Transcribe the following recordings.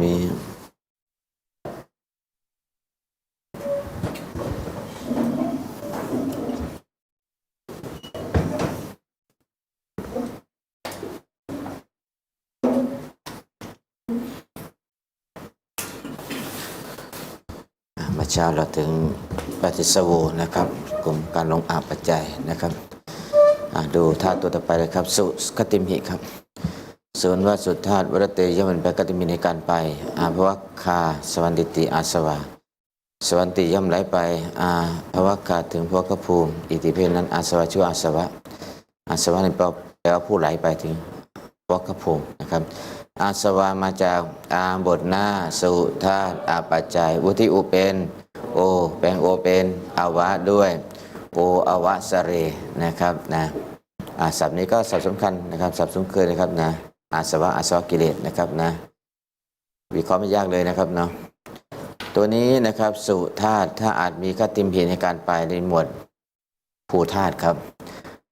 มิอ่าเมื่อเช้าเราถึงปฏิสวนะครับ กลุ่มการลงอาบปัจจัยนะครับดูท่าตัวต่อไปเลยครับ สุคติมหิครับ ส่วนว่าสุธาตุวรเตยมันไปกติมีในการไป อาภวคาสวันติติอาสวาสวันติย่อมไหลไปอาภวคาถึงพวกภูมิ อิติเพศนั้นอาสวะชื่ออาสวะ อาสวะนี่แปลแปลว่าผู้ไหลไปถึงพวกภูมินะครับ อาสวะมาจากอาบทหน้าสุธาตุอาปัจจัย วุธิอุเป็นโอแปลงโอเป็นอาวะด้วยโออวะสเรนะครับนะอาศัพท์นี้ก็ศัพท์สำคัญนะครับศัพท์สำคัญนะครับนะ อาสวะอาสวะกิเลสนะครับนะวิเคราะห์ไม่ยากเลยนะครับเนาะตัวนี้นะครับสุธาตุถ้าอาจมีคติมเพีในการไปในหมวดภูธาตุครับ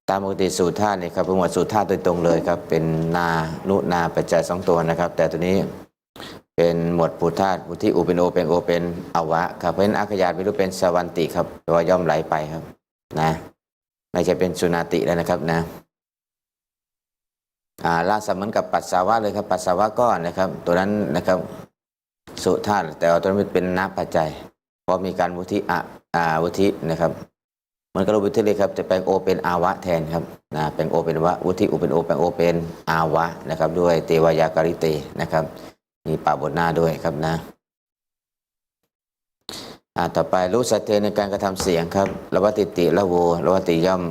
ตามปกติสูตรธาตุเนี่ยครับเป็นหมวดสูตรธาตุโดยตรงเลยครับ เป็นนานุนาปัจจัยสองตัวนะครับ แต่ตัวนี้เป็นหมวดปูธาตุปูที่อุเป็นโอเป็นโอเป็นอวะครับเพราะฉะนั้นอาขยาตไม่รู้เป็นสวันติครับแปลว่าย่อมไหลไปครับนะไม่ใช่เป็นสุนาติแล้วนะครับนะ อ่าลาสมือนกับปัสสาวะเลยครับ ปัสสาวะก้อนนะครับ ตัวนั้นนะครับสุธาตุแต่ว่าตัวนั้นเป็นนาปัจจัยพราะมีการวุฒิอะอ่าวุฒินะครับมันก็รูปวิธีเลยครับจะแปลงโอเป็นอาวะแทนครับนะแปลงโอเป็นวะวุฒิอุเป็นโอแปลงโอเป็นอาวะนะครับ ด้วยเตวายาการิเตนะครับมีป่าบทหน้าด้วยครับนะอ่าต่อไปรู้สัจเจในการกระทำเสียงครับระวติติละโวระวติย่อม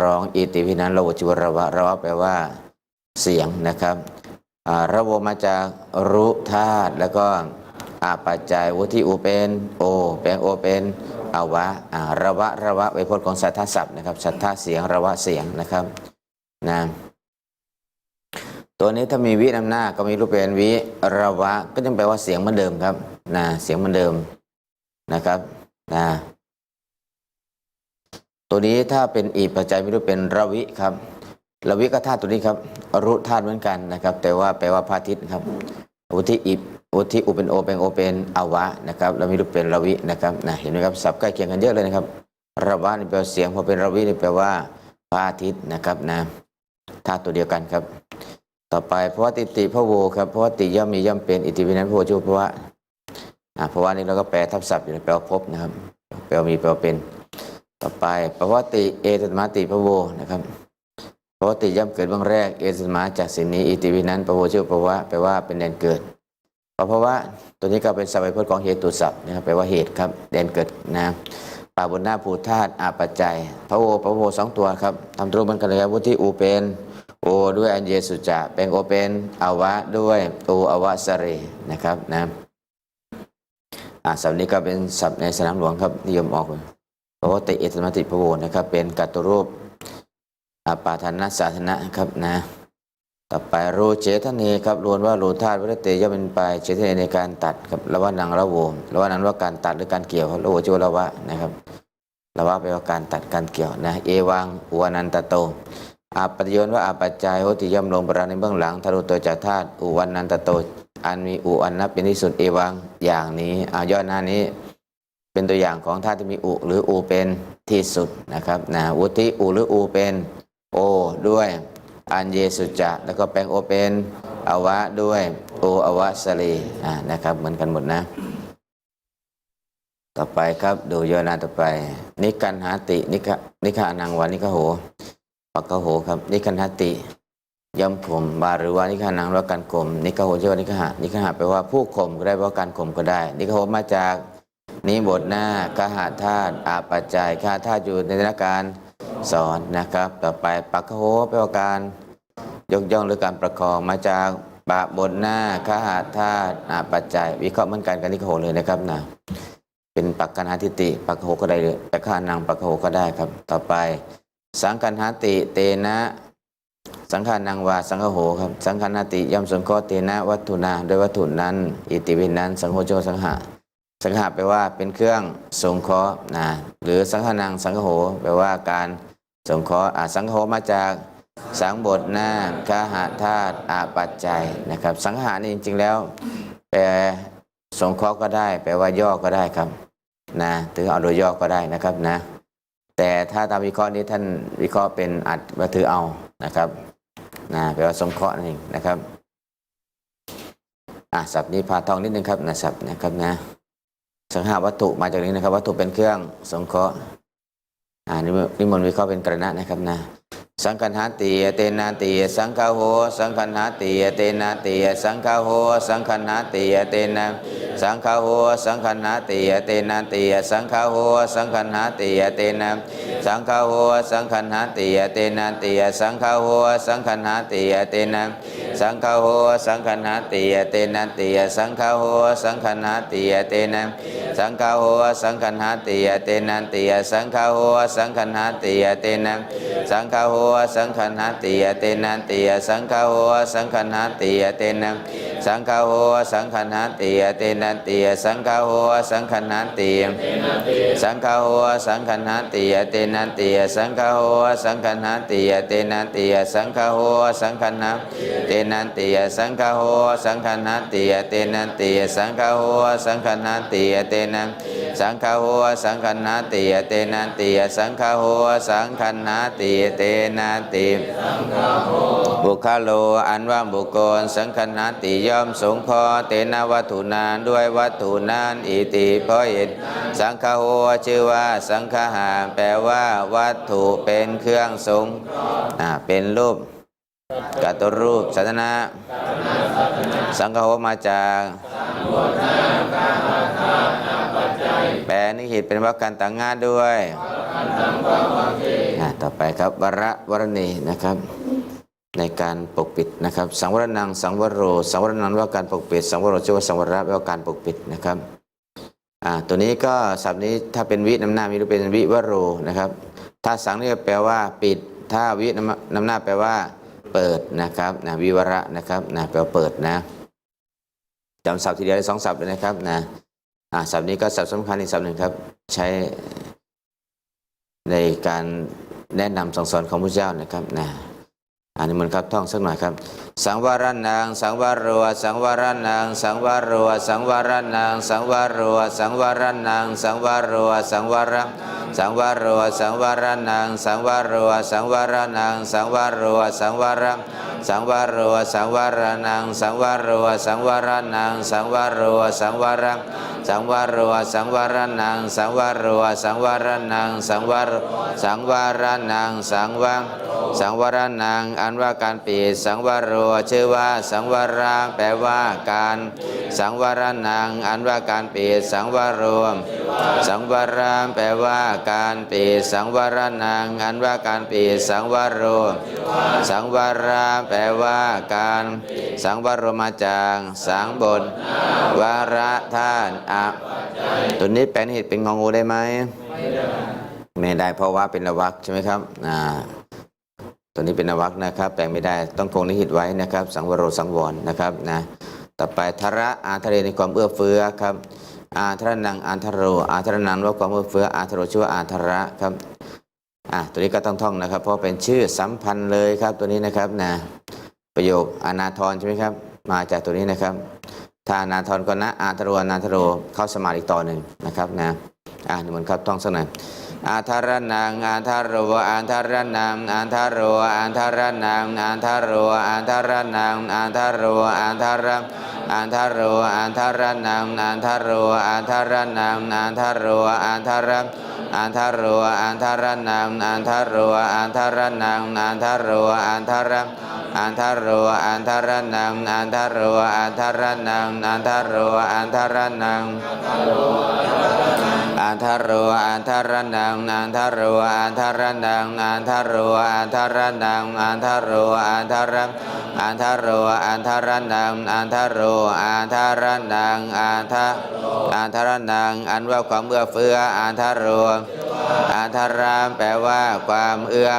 ร้องอิติพินันระวจิวระวะระวะแปลว่า เสียงนะครับระโวมาจากรู้ธาตุแล้วก็อาปัจจัยวุฒิอุเป็นโอแปลงโอเป็นอวะระวะระวะไวพจน์ของสัทธาศัพท์นะครับสัทธาเสียงระวะเสียงนะครับนะตัวนี้ถ้ามีวินำหน้าก็มีรูปเป็นวิระวะก็ยังแปลว่าเสียงเหมือนเดิมครับนะเสียงเหมือนเดิมนะครับนะตัวนี้ถ้าเป็นอีปัจจัยไมีรูปเป็นระวิครับ ระวิก็ธาตุตัวนี้ครับรุธาตุเหมือนกันนะครับ แต่ว่าแปลว่าพระอาทิตย์ครับอุทิอิบอุทิอุเป็นโอเป็นโอเป็นอวะนะครับแล้วมีรูปเป็นระวินะครับนะเห็นไหมครับศัพท์ใกล้เคียงกันเยอะเลยนะครับระวะนี่แปลว่าเสียงพอเป็นระวินี่แปลว่าพระอาทิตย์นะครับนะธาตุตัวเดียวกันครับ ต่อไปเพราะว่าติติพระโวครับเพราะว่าติย่อมมีย่อมเป็นอิติวินันพระโวชื่อพระว่าอ่าเพราะว่านี่เราก็แปลทับศัพท์อยู่แปลว่าพบนะครับ แปลว่ามีแปลว่าเป็น ต่อไปเพราะว่าติเอตมาติพระโวนะครับ พราะติย่อมเกิดเบื้องแรก เอตมาจากสิ่งนี้อิติวินันพระโวชื่อเพระว่าแปลว่าเป็นแดนเกิดเพราะว่าตัวนี้ก็เป็นสมัยพจน์ของเหตุศัพท์นะครับแปลว่าเหตุครับแดนเกิดนะป่าบนหน้าภูธาตุอาปัจจัยพระโวพระโวสองตัวครับทำตรงเหมือนกันเลยครับวุฒิอูเป็นโอด้วยอันเยสุจะเป็นโอเป็นอวะด้วยโออวะสเรนะครับนะอ่าศัพนี้ก็เป็นศัพท์ในสนามหลวงครับนิยมออกเพราะว่าติเอตมติพระโวนะครับเป็นกัตตุรูป อาปาทานะสาธนะครับนะ ต่อไปรูเจทเนครับรวนว่ารูธาตุวัตเตย่อมเป็นไปเจทเนในการตัดครับละว่านังละโวละว่านั้นว่าการตัดหรือการเกี่ยวครับละโวชื่อว่าละวะนะครับละวะแปลว่าการตัดการเกี่ยวนะเอวังอุวนันตโตอาปฏิยนว่าอาปัจจัยโหติย่อมลงประในเบื้องหลังทะลุตัวจากธาตุอุวันนันตโต อันมีอุอันนับเป็นที่สุดเอวังอย่างนี้อาย่อหน้านี้ เป็นตัวอย่างของธาตุที่มีอุหรืออูเป็นที่สุดนะครับนะอุติอุหรืออูเป็น โอด้วยอันเยสุจะแล้วก็แปลงโอเป็นอวะด้วยโออวะสลีอ่านะครับ เหมือนกันหมดนะ ต่อไปครับดูโยนาต่อไป นิกันหาตินิกะนิคานังวานิคโหปักกะโหครับ นิคันหาติย่อมข่มบาหรือว่านิคานังรือว่าการข่มนิคาโหชื่อว่านิคหะนิคหะแปลว่าผู้ข่มก็ได้ว่าการข่มก็ได้ นิคาโหมาจากนิบทหน้ากหาธาตุอาปัจจัยคาธาตุอยู่ในธนาการ สอนนะครับ ต่อไปปักโหแปลว่าการยกย่องหรือการประคองมาจากปะบทหน้าคหาธาตุอาปัจจัย วิเคราะห์เหมือนกันกับนิคาโหเลยนะครับนะเป็นปักกันหาทิฏฐิปักโหก็ได้เลยปักขานังปักโหก็ได้ครับ ต่อไป สังคันหาติเตนะ สังขานังวาสังฆโหครับ สังขานาติย่อมสงเคราะห์เตนะวัตถุนาด้วยวัตถุนั้น อิติวินนั้น สังโฆโจสังหะ สังหะแปลว่าเป็นเครื่องสงเคราะห์นะหรือสังขนังสังฆโหแปลว่าการสงเคราะห์อ่าสังฆโหมาจากสังบทหน้าคาหาธาตุอาปัจจัยนะครับ สังหานี่จริง ๆแล้ว แปลสงเคราะห์ก็ได้ แปลว่าย่อก็ได้ครับนะถือเอาโดยย่อก็ได้นะครับนะ แต่ถ้าตามวิเคราะห์นี้ท่านวิเคราะห์เป็นอัดว่าถือเอานะครับนะแปลว่าสงเคราะห์นั่นเองนะครับอะศัพท์นี้พาทองนิดนึงครับนะศัพท์นะครับนะ สังหาวัตถุมาจากนี้นะครับ วัตถุเป็นเครื่องสงเคราะห์อ่านิมนต์นิมนต์วิเคราะห์เป็นกรณะนะครับนะสังคันหาติเตนาติสังฆาโหสังคันหาติเตนาติสังฆาโหสังคันหาติเตนะ สังฆาโหสังคันหาติเตนาติสังฆาโหสังคันหาติเตนะสังฆาโหสังคันหาติเตนาติสังฆาโหสังคันหาติเตนะสังฆาโหสังคันหาติเตนาติสังฆาโหสังคันหาติเตนะสังฆาโหสังคันหาติเตนันติสังฆาโหสังคันหาติเตนะสังฆาโหสังคันหาติเตนันติสังฆาโหสังคันหาติเตนะสังฆาโหสังคันหาติเตนันติสังฆาโหสังคันติสังฆาโหสังคันติเตนันติสังฆาโหสังคันติเตนันติสังฆาโหสังคันหาเตนันติสังฆาโหสังคันติเตนันติสังฆาโหสังคันติเตนะ สังฆาโหสังคันหาติเตนันติสังฆาโหสังคันหาติเตนันติบุคคโลอันว่าบุคคลสังคันหาติย่อมสงเคราะห์เตนะวัตถุนานด้วยวัตถุนานอิติเพราะเหตุสังฆาโหชื่อว่าสังฆหาแปลว่าวัตถุเป็นเครื่องสงฆ์เป็นรูปกัตตรูปสัตนะ สังฆโหมาจาก แปลนิหิตเป็นวักการต่างงานด้วยต่อไปครับวระวรณีนะครับ ในการปกปิดนะครับ สังวรนังสังวโร สังวรนังว่าการปกปิด สังวโรชื่อว่าสังวระแปลว่าการปกปิดนะครับอ่าตัวนี้ก็ศัพท์นี้ถ้าเป็นวินำหน้ามีรือเป็นวิวโรนะครับถ้าสังนี่แปลว่าปิด ถ้าวินำนำหน้าแปลว่า เปิดนะครับนะวิวระนะครับนะแปลว่าเปิดนะจำศัพท์ทีเดียวได้สองศัพท์เลยนะครับนะ อ่าศัพท์นี้ก็ศัพท์สำคัญอีกศัพท์หนึ่งครับ ใช้ในการแนะนำสั่งสอนของพระเจ้านะครับนะอันนี้มันครับท่องสักหน่อยครับ สังวรนังสังวโรสังวรนังสังวโรสังวรนังสังวโรสังวรนังสังวโรสังวรสังวโรสังวรนังสังวโรสังวรนังสังวโรสังวรสังวโรสังวรนังสังวโรสังวรนังสังวโรสังวรสังวโรสังวรนังสังวโรสังวรนังสังวรสังวรนังสังวสังวรนังอันว่าการปิดสังวโรชื่อว่าสังวราแปลว่าการ สังวรนังอันว่าการปิดสังวโรสังวรามแปลว่าการปิดสังวรนังอันว่าการปิดสังวโรสังวราแปลว่าการ สังวรมาจากสังบทวาระท่านอะตัวนี้แปลงเหตุเป็นงองูได้ไหมไม่ได้เพราะว่าเป็นนวักใช่ไหมครับอ่า ตัวนี้เป็นนวักนะครับ แปลงไม่ได้ต้องคงนิหิตไว้นะครับ สังวโรสังวรนะครับนะต่อไปทระอาทะเรในความเอื้อเฟื้อครับ อาทรนังอาทโรอาทรนังว่าความเอื้อเฟื้ออาทโรชื่อว่าอาทระครับอะตัวนี้ก็ต้องท่องนะครับ เพราะเป็นชื่อสัมพันธ์เลยครับ ตัวนี้นะครับนะประโยคอนาทรใช่ไหมครับ มาจากตัวนี้นะครับถ้าอนาทรก็นะอาทโรอนาทโรเข้าสมาธิอีต่อหนึ่งนะครับนะ อ่านมันครับท่องสักหน่อยอาทารนังอาทารโรอาทารนังอาทารโรอาทารนังอาทารโรอาทารนังอาทารโรอาทารอาทารโรอาทารนังอาทารโรอาทารนังอาทารโรอาทารอาทารโรอาทารนังอาทารโรอาทารนังอาทารโรอาทารอาทารโรอาทารนังอาทารโรอาทารนังอาทารโรอาทารนังอาทารโรอาทารนังอาทารโรอาทารนังอาทารโรอาทารนังอาทารโรอาทารอาทารโรอาทารนังอาทารโรอาทารนังอาทาอาทารนังอันว่าความเอื้อเฟื้ออาทารโร อาทารามแปลว่าความเอื้อ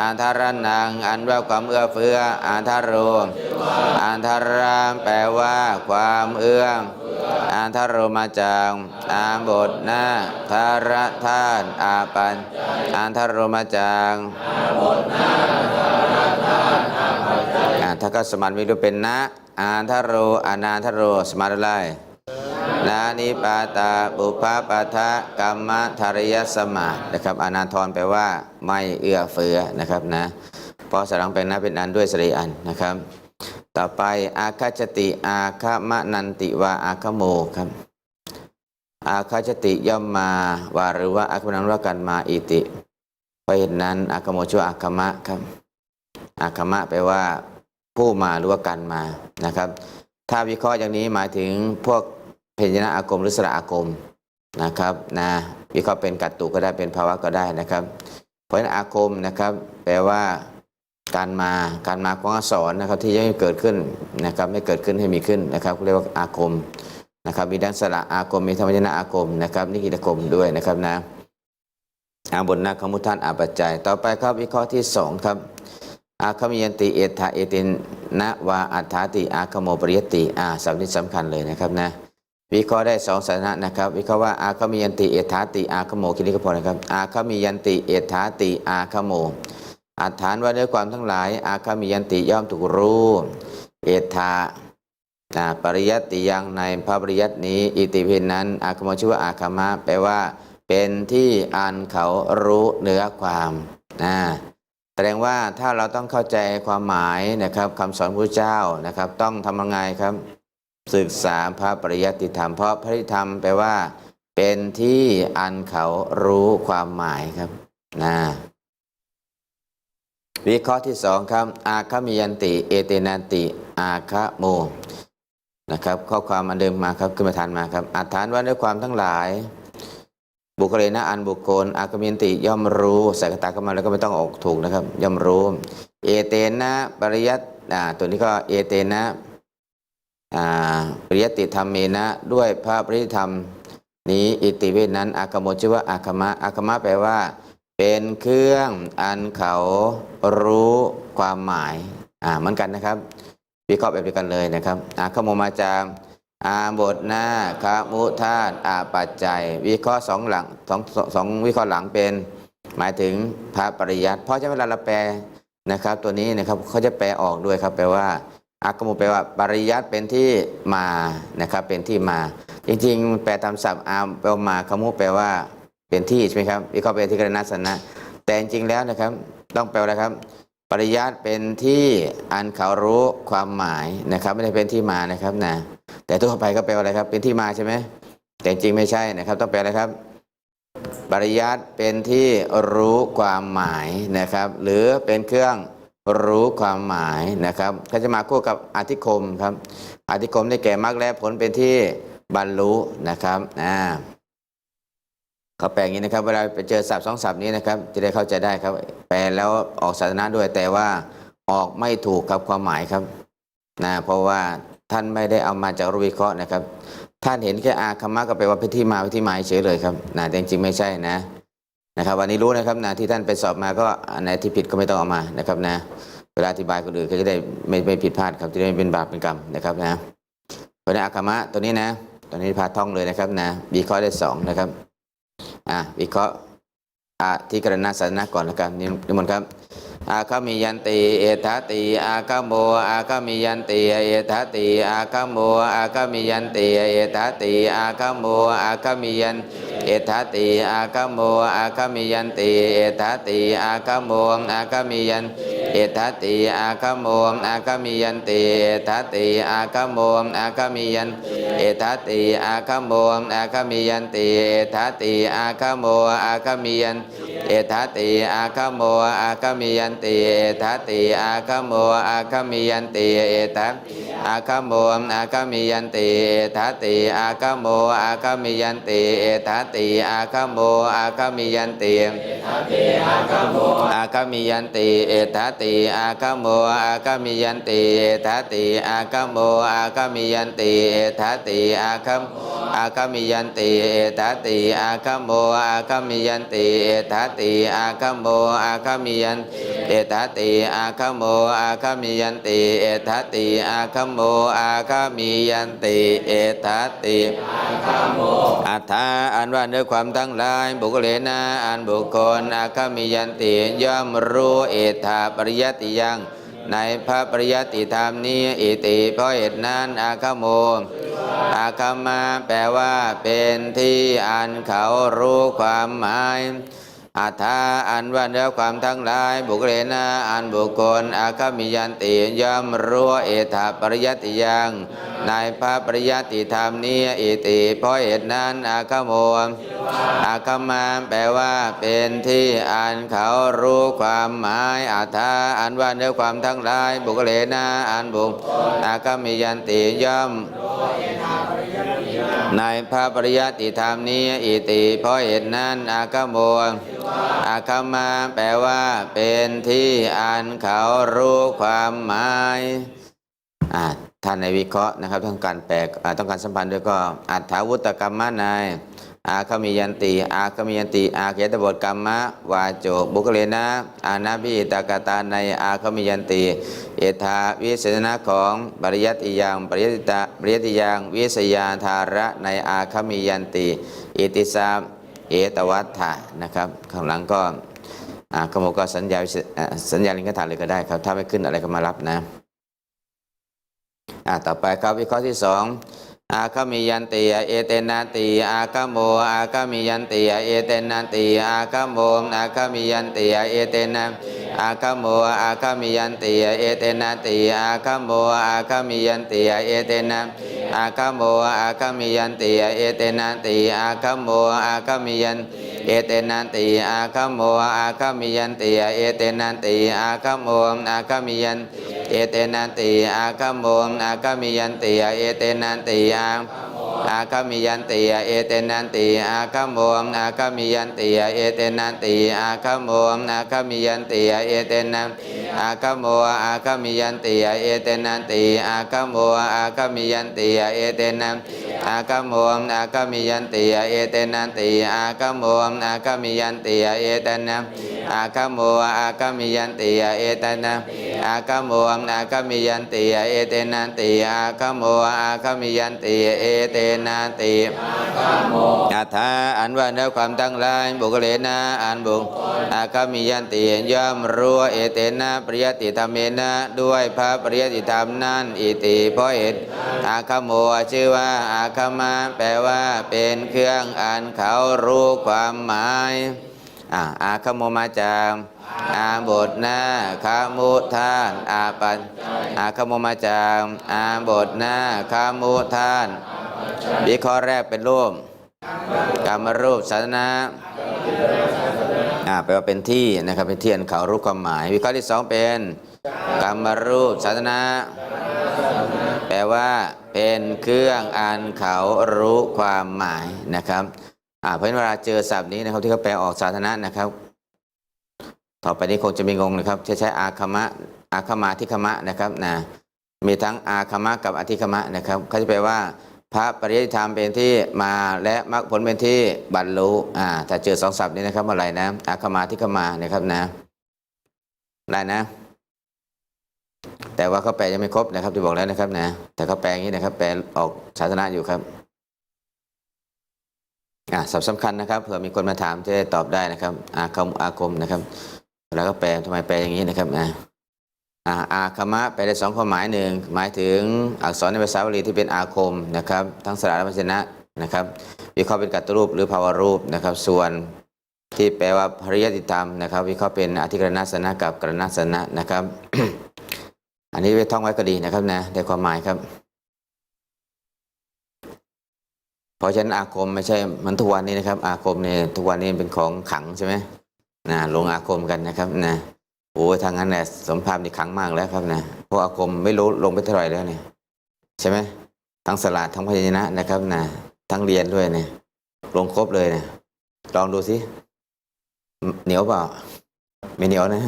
อาทารนัง อันว่าความเอื้อเฟื้ออาทารโรอาทารามแปลว่าความเอื้ออาทารโรมาจากอาบทหน้าทาระธาตุอาปันอาทารโรมาจากอาถ้าก็สมาธิด้วยเป็นนะอาทโรอานาทโรสมาธิอะไร นานิปาตาบุพาปาทะกรรมทารยสมานะครับอานาทรแปลว่าไม่เอื้อเฟื้อนะครับนะเพราะสรังเป็นนะเป็นอันด้วยสรีอันนะครับ ต่อไปอาคาจติอาคามะนันติวาอาคโมครับ อาคาจติย่อมมาวาหรือว่าอาคมนันว่ากันมาอิติเพราะเหตุนั้นอาคโมชื่วอาคมะครับอาคมะแปลว่าผู้มาหรือว่ากันมานะครับ ถ้าวิเคราะห์อย่างนี้หมายถึงพวก เพญนะอากรมหรือสระอากรมนะครับนะวิเคราะห์เป็นกัตตุก็ได้เป็นภาวะก็ได้นะครับเพราะฉะนั้นอาคมนะครับ แปลว่าการมาการมาของอักษรนะครับที่ยังไม่เกิดขึ้นนะครับไม่เกิดขึ้นให้มีขึ้นนะครับเรียกว่าอาคมนะครับมีดังสระอาคมมีธรรมชนะอาคมนะครับนิกิตคมด้วยนะครับนะอาบนนาคมุท่านอาปัจจัย ต่อไปครับวิเคราะห์ที่สองครับอาคมยันติเอธาเอตินนะวาอัฏฐาติอาคโมปริยติอ่าสำนี้สำคัญเลยนะครับนะ วิเคราะห์ได้สองสถานะนะครับ วิเคราะห์ว่าอาคมียันติเอธาติอาคโมคิดนี้ก็พอนะครับ อาคมียันติเอธาติอาคโมอัฐานว่าด้วยความทั้งหลาย อาคมียันติย่อมถูกรู้ เอธาอ่าปริยัติยังในพระปริยัตินี้ อิติพินนั้น อาคโมชื่อว่าอาคมะแปลว่า เป็นที่อันเขารู้เนื้อความนะแสดงว่าถ้าเราต้องเข้าใจความหมายนะครับคำสอนพระเจ้านะครับ ต้องทำยังไงครับ ศึกษาพระปริยัติธรรม เพราะพระธรรมแปลว่า เป็นที่อันเขารู้ความหมายครับนะวิเคราะห์ที่สองครับ อาคมิยันติ เอเตนันติ อาคโมนะครับ ข้อความมันเดิมมาครับขึ้นมาทานมาครับอัฐานว่าด้วยความทั้งหลาย บุคเลนะอันบุคคล อากมินติย่อมรู้ใส่กตาเข้ามาแล้วก็ไม่ต้องออกถูกนะครับ ย่อมรู้ เอเตนะปริยัตอ่าตัวนี้ก็เอเตนะ ปริยัติธรรมเมนะ ด้วยพระปริยธรรมนี้อิติเวทนั้นอากโมชื่อว่าอาคมะอาคมะแปลว่า เป็นเครื่องอันเขารู้ความหมายอ่าเหมือนกันนะครับวิเคราะห์แบบเดียวกันเลยนะครับอาคโมมาจากอาบทหน้าคามุธาตอาปัจจัย วิเคราะห์สองหลังสองสองสองวิเคราะห์หลังเป็น หมายถึงพระปริยัติเพราะฉะนั้นเวลาเราแปลนะครับ ตัวนี้นะครับเขาจะแปลออกด้วยครับแปลว่า อากมุแปลว่าปริยัติเป็นที่มานะครับเป็นที่มา จริงๆ แปลตามศัพท์อาแปลมาคมุแปลว่าเป็นที่ใช่ไหมครับวิเคราะห์เป็นที่กรณสนะ แต่จริงแล้วนะครับ ต้องแปลว่าอะไรครับ ปริยัติเป็นที่อันเขารู้ความหมายนะครับไม่ได้เป็นที่มานะครับนะแต่ทั่วไปก็แปลว่าอะไรครับ เป็นที่มาใช่ไหมแต่จริงไม่ใช่นะครับ ต้องแปลอะไรครับปริยัติเป็นที่รู้ความหมายนะครับ หรือเป็นเครื่อง รู้ความหมายนะครับก็จะมาคู่กับอธิคมครับอธิคมได้แก่มรรคและผลเป็นที่บรรลุนะครับอ่าเขาแปลอย่างนี้นะครับเวลาไปเจอศัพท์สองศัพท์นี้นะครับ จะได้เข้าใจได้ครับ แปลแล้วออกศาสนาด้วยแต่ว่าออกไม่ถูกกับความหมายครับนะเพราะว่าท่านไม่ได้เอามาจากรูวิเคราะห์นะครับ ท่านเห็นแค่อาคมะก็ไปลว่าพิธีมาพิธีมาเฉยเลยครับนะแต่จริงๆไม่ใช่นะ นะครับวันนี้รู้นะครับนะที่ท่านไปสอบมาก็อันไหนที่ผิดก็ไม่ต้องเอามานะครับนะเวลาอธิบายคนอื่นก็จะได้ไม่ไม่ผิดพลาดครับจะได้ไม่เป็นบาปเป็นกรรมนะครับนะเพราะนั้นอาคมะตัวนี้นะตัวนี้พาท่องเลยนะครับนะวิเคราะห์ได้สองนะครับอะวิเคราะห์อะที่กรณาสาสนะก่อนแล้วกันนี่นิมนต์ครับ อาคมิยันติเอธาติอาคโมอาคมิยันติเอธาติอาคโมอาคมิยันติเอธาติอาคโมอาคมิยันเอธาติอาคโมอาคมิยันติเอธาติอาคโมอาคมิยันเอธาติอาคโมอาคมิยันติเอธาติอาคโมอาคมิยันเอธาติอาคโมอาคมิยันติเอธาติอาคโมอาคมิยัน เอทัติอาคโมอาคมิยันติเอทัติอาคโมอาคมิยันติเอธา อาคาโมอาคามิยันติเอธาติอาคาโมอาคามิยันติเอธาติอาคาโมอาคามิยันติอาคามิยันติเอธาติอาคาโมอาคามิยันติเอธาติอาคาโมอาคามิยันติเอธาติอาคาอาคามิยันติเอธาติอาคาโมอาคามิยันติเอธาติอาคาโมอาคามิยันเอธาติอาคาโมอาคามิยันติเอธาติอาคาโมอาคามิยันติเอธาติอัฏฐาอันว่าเนื้อความทั้งหลาย บุคเลนะอันบุคคลอาคามิยันติย่อมรู้เอธาปริยติยัง ในพระปริยติธรรมนี้อิติเพราะเหตุนั้นอาคโม อาคามาแปลว่าเป็นที่อันเขารู้ความหมาย อัฏฐาอันว่าเนื้อความทั้งหลาย บุคเลนะอันบุคคลอาคามิยันติย่อมรู้เอถาปริยัติยังในพระปริยัติธรรมนี้อิติเพราะเหตุนั้นอาคโมอาคามาแปลว่าเป็นที่อันเขารู้ความหมายอัฏฐาอันว่าเนื้อความทั้งหลาย บุคเลนะอันบุคอาคามิยันติย่อม ในพระปริยัติธรรมนี้อิติเพราะเหตุนั้นอาคโมอาคมาแปลว่าเป็นที่อันเขารู้ความหมายท่านในวิเคราะห์นะครับ ต้องการแปลต้องการสัมพันธ์ด้วยก็อัฏฐาวุตกรรมะนาย อาคมิยันติ อาคมิยันติ อาเกตบทกรรมะวาโจบุคเลนะอานาบิตากตาในอาคมิยันติ เอธาวิเศษณะของปริยัติยังปริยัติตาปริยัติยังวิสยาธาระในอาคมิยันติอิติสามเอตวัฏฐะนะครับข้างหลังก็อ่าขโมก็สัญญาวิเศษอ่าสัญญาลิงกฐานเลยก็ได้ครับ ถ้าไม่ขึ้นอะไรก็มารับนะอ่าต่อไปครับวิเคราะห์ที่สอง อาคมิยันติเอเตนาติอาคโมอาคมิยันติเอเตนาติอาคโมอาคมิยันติเอเตนะอาคโมอาคมิยันติเอเตนาติอาคโมอาคมิยันติเอเตนะอาคโมอาคมิยันติเอเตนาติอาคโมอาคมิยันเอเตนันติอาคโมอาคมิยันติเอเตนันติอาคโมอาคมิยัน เอเตนันติอาคโมอาคมิยันติเอเตนันติอา อาคมิยันติเอเตนันติอาคโมอาคมิยันติเอเตนันติอาคโมอาคมิยันติเอเตนันอาคโมอาคมิยันติเอเตนันติอาคโมอาคมิยันติเอเตนันอาคโมอาคมิยันติเอเตนันติอาคโมอาคมิยันติเอเตนันอาคโมอาคมิยันติเอเตนันอาคโมอาคมิยันติเอเตนันติอาคโมอาคมิยันติเอเตนันติอัฏฐาอันว่าเนื้อความตั้งหลายบุคเลนะอันบุคอาคมิยันติย่อมรู้เอเตนะปริยติธรรมเมนะด้วยพระปริยติธรรมนั้นอิติเพราะเหตุอาคโมชื่อว่าอาคมาแปลว่าเป็นเครื่องอันเขารู้ความหมายอาคโมมาจากอาบทหน้าคามุทานอาปันอาคโมมาจากอาบทหน้าคามุทาน วิเคราะห์แรกเป็นรูปกรรมรูปสาธนะอ่าแปลว่าเป็นที่นะครับเป็นที่อันเขารู้ความหมาย วิเคราะห์ที่สองเป็นกรรมรูปสาธนะแปลว่าเป็นเครื่องอันเขารู้ความหมายนะครับอ่าเพราะฉะนั้นเวลาเจอศัพท์นี้นะครับที่เขาแปลออกสาธารณะนะครับ ต่อไปนี้คงจะมีงงนะครับ ใช้ใช้อาคมะอาคมาทิคมะนะครับนะมีทั้งอาคมะกับอธิคมะนะครับเขาจะแปลว่า พระปริยธรรมเป็นที่มาและมรรคผลเป็นที่บรรลุอ่าถ้าเจอสองศัพท์นี้นะครับอะไรนะอาคมาทิคมานะครับนะอะไรนะ แต่ว่าเขาแปลยังไม่ครบนะครับที่บอกแล้วนะครับนะแต่เขาแปลอย่างนี้นะครับ แปลออกศาสนาอยู่ครับอ่าสับสำคัญนะครับเผื่อมีคนมาถามจะได้ตอบได้นะครับอาคมอาคมนะครับ แล้วก็แปลทำไมแปลอย่างนี้นะครับนะ อาคมะแปลได้สองความหมายหนึ่งหมายถึงอักษรในภาษาบาลีที่เป็นอาคมนะครับทั้งสระและพยัญชนะนะครับวิเคราะห์เป็นกัตตรูปหรือภาวรูปนะครับ ส่วนที่แปลว่าภริยติธรรมนะครับวิเคราะห์เป็นอธิกรณสนะกับกรณสนะนะครับ อันนี้ไปท่องไว้ก็ดีนะครับนะได้ความหมายครับ เพราะฉะนั้นอาคมไม่ใช่เหมันทุกวันนี้นะครับ อาคมเนี่ยทุกวันนี้เป็นของขังใช่ไหมนะลงอาคมกันนะครับนะ โอ้ยทางนั้นแหละสมภาพนี่ขังมากแล้วครับนะเพราะอาคมไม่รู้ลงไปเท่าไหร่แล้วเนี่ยใช่ไหมทั้งสลัดทั้งพยัญชนะนะครับนะทั้งเรียนด้วยเนี่ยลงครบเลยเนี่ยลองดูสิเหนียวเปล่า ไม่เหนียวนะ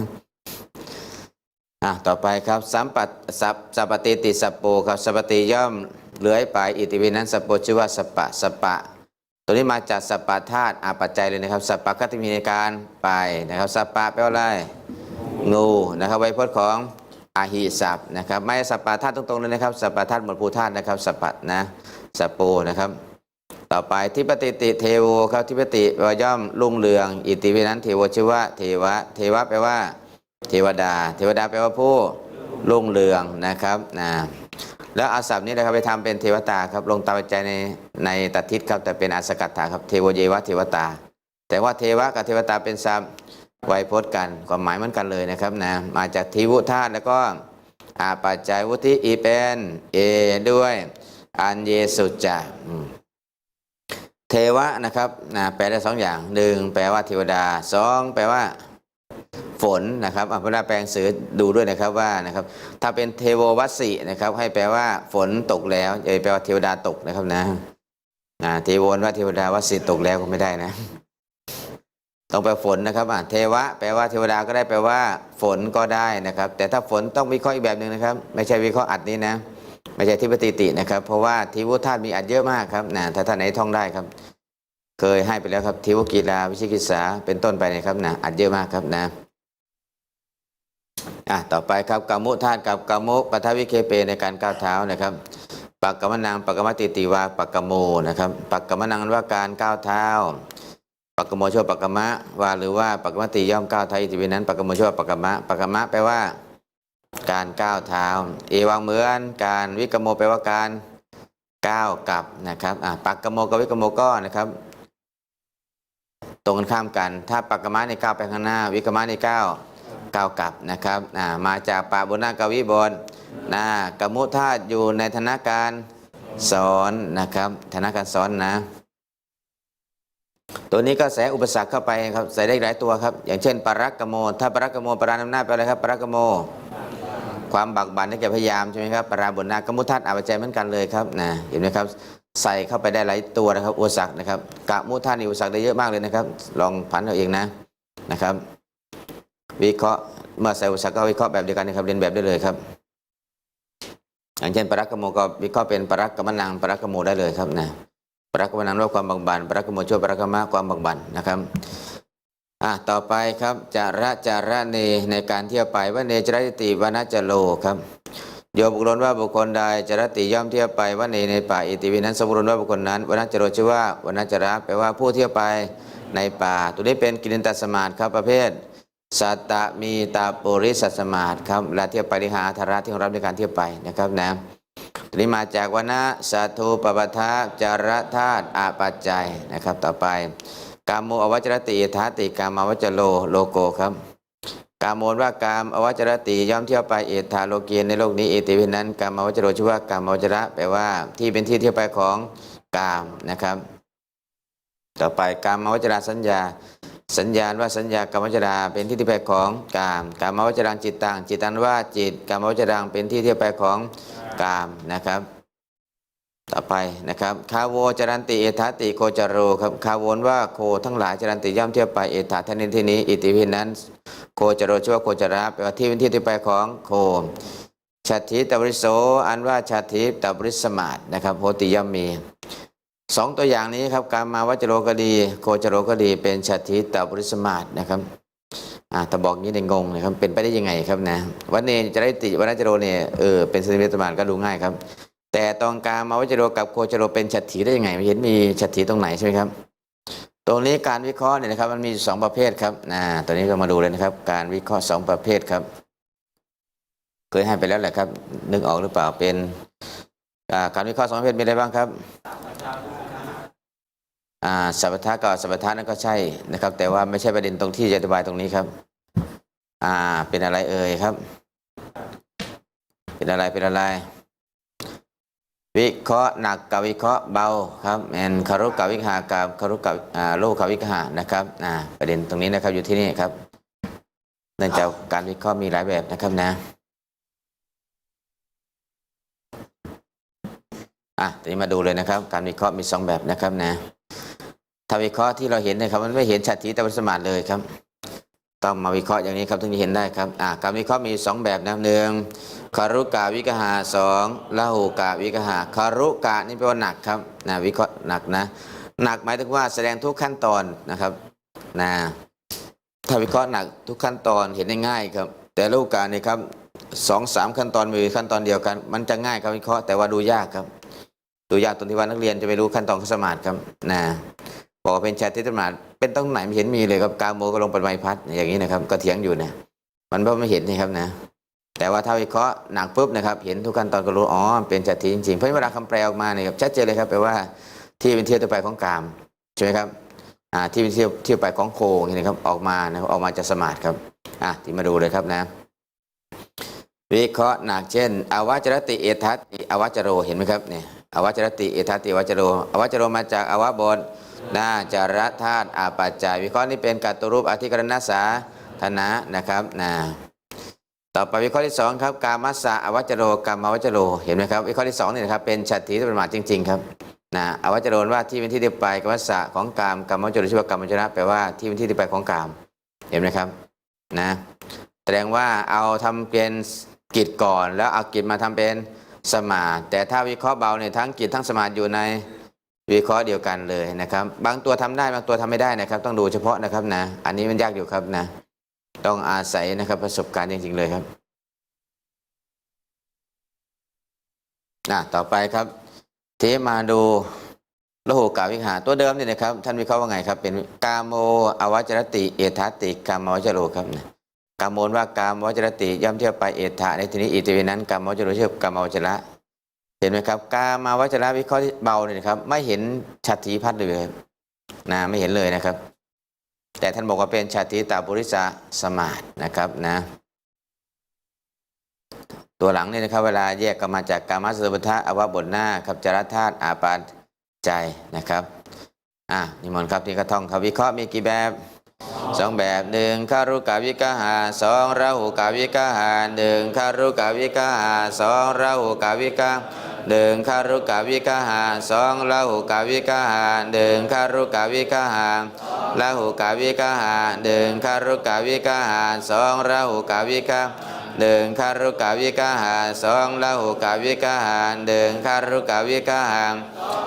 อะต่อไปครับสัมปัตสัพสัปติติสัปโปครับสัปติย่อมเลื้อยไปอิติวินั้นสัปโปชื่อว่าสปะสปะตัวนี้มาจากสปะธาตุอาปัจจัยเลยนะครับสปะก็จะมีในการไปนะครับสปะแปลว่าอะไร งูนะครับไวยพจน์ของอาหิสัพนะครับไม่สปะธาตุตรงๆเลยนะครับสปะธาตุหมดภูธาตุนะครับสปะนะสัปโปนะครับ ต่อไปทิปติติเทโวครับทิปติแปลว่าย่อมรุ่งเรือง อิติวินันเทโวชื่อว่าเทวะ เทวะแปลว่า เทวดา เทวดาแปลว่าผู้รุ่งเรืองนะครับนะแล้วอาศัพนี้นะครับไปทำเป็นเทวตาครับลงตามปัจในในตัดทิศครับแต่เป็นอาสกัตถาครับเทวเยวะเทวตา แต่ว่าเทวะกับเทวตาเป็นซ้ำ ไวยพจน์กันความหมายเหมือนกันเลยนะครับนะมาจากทีวุธาตุแล้วก็อาปัจจัยวุธิอีเป็นเอด้วยอันเยสุจะอืมเทวะนะครับนะแปลได้สองอย่างหนึ่งแปลว่าเทวดาสองแปลว่าฝนนะครับอะเวลาแปลงสือดูด้วยนะครับว่านะครับถ้าเป็นเทโววัสสินะครับ ให้แปลว่าฝนตกแล้วจะแปลว่าเทวดาตกนะครับนะอ่าเทโวนว่าเทวดาวัสิตกแล้วก็ไม่ได้นะ ต้องแปลฝนนะครับอะเทวะแปลว่าเทวดาก็ได้แปลว่า ฝนก็ได้นะครับ แต่ถ้าฝนต้องวิเคราะห์อีกแบบหนึ่งนะครับ ไม่ใช่วิเคราะห์อัดนี้นะไม่ใช่ที่ปฏิตินะครับ เพราะว่าทีวุธาตุมีอัดเยอะมากครับนะถ้าท่านไหนท่องได้ครับ เคยให้ไปแล้วครับทีวกีฬาวิชิกิสาเป็นต้นไปนะครับนะอัดเยอะมากครับนะอะต่อไปครับกามุธาตุกับกามุปทวิเคเปในการก้าวเท้านะครับปักกมนังปักกมติติวาปักกโมนะครับปักกมนังว่าการก้าวเท้า ปักกโมชั่วปักกมะว่าหรือว่าปักกมติย่อมก้าวเท้าอิติวินั้นปักกโมชั่วปักกมะปักกมะแปลว่า การก้าวเท้า เอวังเหมือน การวิกโมแปลว่าการก้าวกลับนะครับอะปักกโมกับวิกโมก็นะครับ ตรงกันข้ามกัน ถ้าปักกมะในก้าวไปข้างหน้า วิกมะในก้าวก้าวกลับนะครับอ่ามาจากปาบนหน้ากวิบนนะกมุธาตุอยู่ในธนาการสอนนะครับธนาการสอนนะ ตัวนี้ก็แสอุปสรรคเข้าไปครับใส่ได้หลายตัวครับ อย่างเช่นปรักกโม ถ้าปรักกโมปรานำหน้าไปอะไรครับปรักกโม ความบักบันให้แก่พยายามใช่ไหมครับปราบนหน้ากมุทัศน์อาปัจจัยเหมือนกันเลยครับนะเห็นไหมครับใส่เข้าไปได้หลายตัวนะครับอุปสรรคนะครับกะมุทัศน์นี่อุปสรรคได้เยอะมากเลยนะครับ ลองพันเอาเองนะนะครับ วิเคราะห์เมื่อใส่อุปสรรคก็วิเคราะห์แบบเดียวกันนะครับเรียนแบบได้เลยครับ อย่างเช่นปรักกโมก็วิเคราะห์เป็นปรักกมนังปรักกโมได้เลยครับนะ ปรักกมนังว่าความบักบันปรักกโมช่วยปรักกมะความบักบันนะครับอะต่อไปครับจาระจาระเนในการเที่ยวไปว่าเนจรติวนาจโลครับโยบุคคลว่าบุคคลใดจรติย่อมเที่ยวไปว่าเนในป่าอิติวินั้นสมบูรณ์ว่าบุคคลนั้นวนาจโลชื่อว่าวนาจระแปลว่าผู้เที่ยวไปในป่า ตัวนี้เป็นกิรินตสมาธิครับประเภทสัตตมีตาปุริสัสมาธิครับเวลาเที่ยวไปริหาธาระที่ของรับในการเที่ยวไปนะครับนะ นี้มาจากวนะสัตถุปปทาจารธาตุอาปัจจัยนะครับ ต่อไปกามโมอวัจรติทาติกามอวัจโลโลโกครับกามโมว่ากามอวัจรติย่อมเที่ยวไปเอธาโลเกียในโลกนี้เอติวินั้นกามอวัจโรชื่อว่ากามอวัจระแปลว่าที่เป็นที่เที่ยวไปของกามนะครับ ต่อไปกามอวัจราสัญญา สัญญาณว่าสัญญากามวจราเป็นที่ที่ไปของกามกามวจรังจิตตังจิตตันว่าจิตกามวจรังเป็นที่ที่ไปของ กามนะครับ ต่อไปนะครับคาโวจรันติเอธาติโคจารโรครับคาโวนว่าโคทั้งหลายจรันติย่อมเที่ยวไปเอธาท่านในที่นี้ อิติวินั้น โคจารโรชื่อว่าโคจาระแปลว่าที่เป็นที่ที่ไปของโคชัตถิตบริโสอันว่าชัตถิตบริสมาตนะครับโพติย่อมมีสองตัวอย่างนี้ครับการมาวัจโรก็ดี โคจรโรก็ดีเป็นชัตถิตบริสมาตนะครับ อ่าถ้าบอกงี้ในงงนะครับเป็นไปได้ยังไงครับนะวันเนจะได้ติวันนจโรเนี่ยเออเป็นสมิตมานก็ดูง่ายครับ แต่ตองกามาวัจโรกับโคจโรเป็นฉัตรถีได้ยังไงไม่เห็นมีฉัตรถีตรงไหนใช่ไหมครับ ตรงนี้การวิเคราะห์เนี่ยนะครับมันมีสองประเภทครับนะตอนนี้ก็มาดูเลยนะครับ การวิเคราะห์สองประเภทครับ เคยให้ไปแล้วแหละครับ นึกออกหรือเปล่าเป็นการวิเคราะห์สองประเภทมีอะไรบ้างครับ สัพพทะกับสัพพทะนั่นก็ใช่นะครับ แต่ว่าไม่ใช่ประเด็นตรงที่จะอธิบายตรงนี้ครับ อ่า เป็นอะไรเอ่ยครับ เป็นอะไรเป็นอะไร วิเคราะห์หนักกับวิเคราะห์เบาครับแอนคารุกับวิหากับคารุกับอ่าโลกับวิหานะครับอ่าประเด็นตรงนี้นะครับอยู่ที่นี่ครับเนื่องจากการวิเคราะห์มีหลายแบบนะครับนะอะทีนี้มาดูเลยนะครับ การวิเคราะห์มีสองแบบนะครับนะาวิเคราะห์ที่เราเห็นนะครับ มันไม่เห็นชัดทีแต่สมาธเลยครับ ต้องมาวิเคราะห์อย่างนี้ครับถึงจะเห็นได้ครับอ่าการวิเคราะห์มีสองแบบนะหนึ่งคารุกาวิกหาสองละหูกาวิกหาคารุกานี่แปลว่าหนักครับนะวิเคราะห์หนักนะหนักหมายถึงว่าแสดงทุกขั้นตอนนะครับนะถ้าวิเคราะห์หนักทุกขั้นตอนเห็นได้ง่ายครับ แต่ละหูกาเนี่ครับสองสามขั้นตอนมีขั้นตอนเดียวกัน มันจะง่ายครับวิเคราะห์แต่ว่าดูยากครับ ดูยากตรงที่ว่านักเรียนจะไปรู้ขั้นตอนขั้นสมาธิครับนะ บอกว่าเป็นแชทที่สมาเป็นตรงไหนไม่เห็นมีเลยครับกาโมก็ลงปรมัยพัดอย่างนี้นะครับ ก็เถียงอยู่นะมันเพราะไม่เห็นนี่ครับนะ แต่ว่าถ้าวิเคราะห์หนักปุ๊บนะครับ เห็นทุกขั้นตอนก็รู้อ๋อเป็นจัตติจริงๆเพราะฉะนั้นเวลาคำแปลออกมาเนี่ยครับชัดเจนเลยครับแปลว่าที่เป็นเที่ยวตัวไปของกามใช่ไหมครับอ่าที่เป็นเที่ยวเที่ยวไปของโคงนี้นะครับออกมานะครับออกมาจากสมาธิครับอะที่มาดูเลยครับนะวิเคราะห์หนักเช่นอวัจรติเอทัตติอวัจโรเห็นไหมครับเนี่ยอวัจรติเอทัตติอวัจโรอวัจโรมาจากอวบนนาจารธาตุอาปัจจัยวิเคราะห์นี้เป็นกัตตุรูปอธิกรณสาธนะนะครับนะต่อไปวิเคราะห์ที่สองครับกามัสสะอวัจโรกามวัจโรเห็นไหมครับวิเคราะห์ที่สองนี่นะครับเป็นฉัตรที่เป็นหมาจริง ๆ ครับนะอวัจโรว่าที่เป็นที่ที่ไปกามัสสะของกามกามวัจโรชื่อว่ากามวัจระแปลว่าที่เป็นที่ที่ไปของกาม เห็นไหมครับนะแสดงว่าเอาทำเป็นกิจก่อน แล้วเอากิจมาทำเป็นสมาแต่ถ้าวิเคราะห์เบาเนี่ยทั้งกิจทั้งสมาอยู่ใน วิเคราะห์เดียวกันเลยนะครับ บางตัวทำได้บางตัวทำไม่ได้นะครับ ต้องดูเฉพาะนะครับนะ อันนี้มันยากอยู่ครับนะ ต้องอาศัยนะครับประสบการณ์จริงๆเลยครับนะต่อไปครับทีมาดูระหูกาวิหารตัวเดิมเนี่ยนะครับ ท่านวิเคราะห์ว่าไงครับ เป็นกาโมอวัจรติ เอทัตติกามวัจโรครับนะกามโมนว่ากามวจรติย่อมเทียบไปเอถะในทีนี้อิติวินั้นกามวจรเทียบกามวจระ ห็นไหมครับกามาวัจระวิเคราะห์ที่เบาเนี่ยครับ ไม่เห็นฉัตรีพัดเลยนะไม่เห็นเลยนะครับ แต่ท่านบอกว่าเป็นฉัตรีตาบุริสะสมาดนะครับนะตัวหลังเนี่ยนะครับ เวลาแยกกันมาจากกามาสมุทะอวบนหน้าครับจารธาตุอาปานใจนะครับอะนิมนต์ครับที่กระท่องครับวิเคราะห์มีกี่แบบ สองแบบหนึ่งคารุกาวิกาหาสองราหูกาวิกาหาหนึ่งคารุกาวิกาหาสองราหูกาวิกาหนึ่งคารุกาวิกาหาสองราหูกาวิกาหาหนึ่งคารุกาวิกาหาราหูกาวิกาหาหนึ่งคารุกาวิกาหาสองราหูกาวิกา หนึ่งคารุกาวิกาหาสองราหูกาวิกาหาหนึ่งคารุกาวิกาหา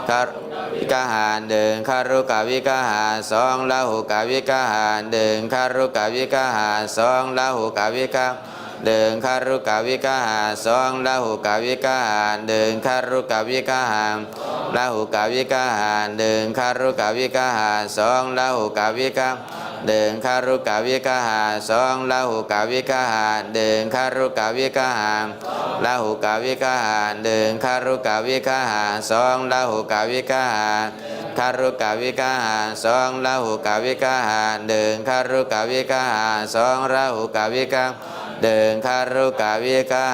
คารุวิกาหารหนึ่งคารุกาวิกาหารสองลาหูกาวิกาหารหนึ่งคารุกาวิกาหารสองลาหูกาวิกาหนึ่งคารุกาวิกาหารสองลาหูกาวิกาหารหนึ่งคารุกาวิกาหารลาหูกาวิกาหารหนึ่งคารุกาวิกาหารสองลาหูกาวิกาห หนึ่งคารุกาวิกาหาสองลาหูกาวิกาหาหนึ่งคารุกาวิกาหารลาหูกาวิกาหาหนึ่งคารุกาวิกาหาสองลาหูกาวิกาหาคารุกาวิกาหาสองราหูกาวิกาหาหนึ่งคารุกาวิกาหาสองราหูกาวิกาหนึ่งคารุกาวิกา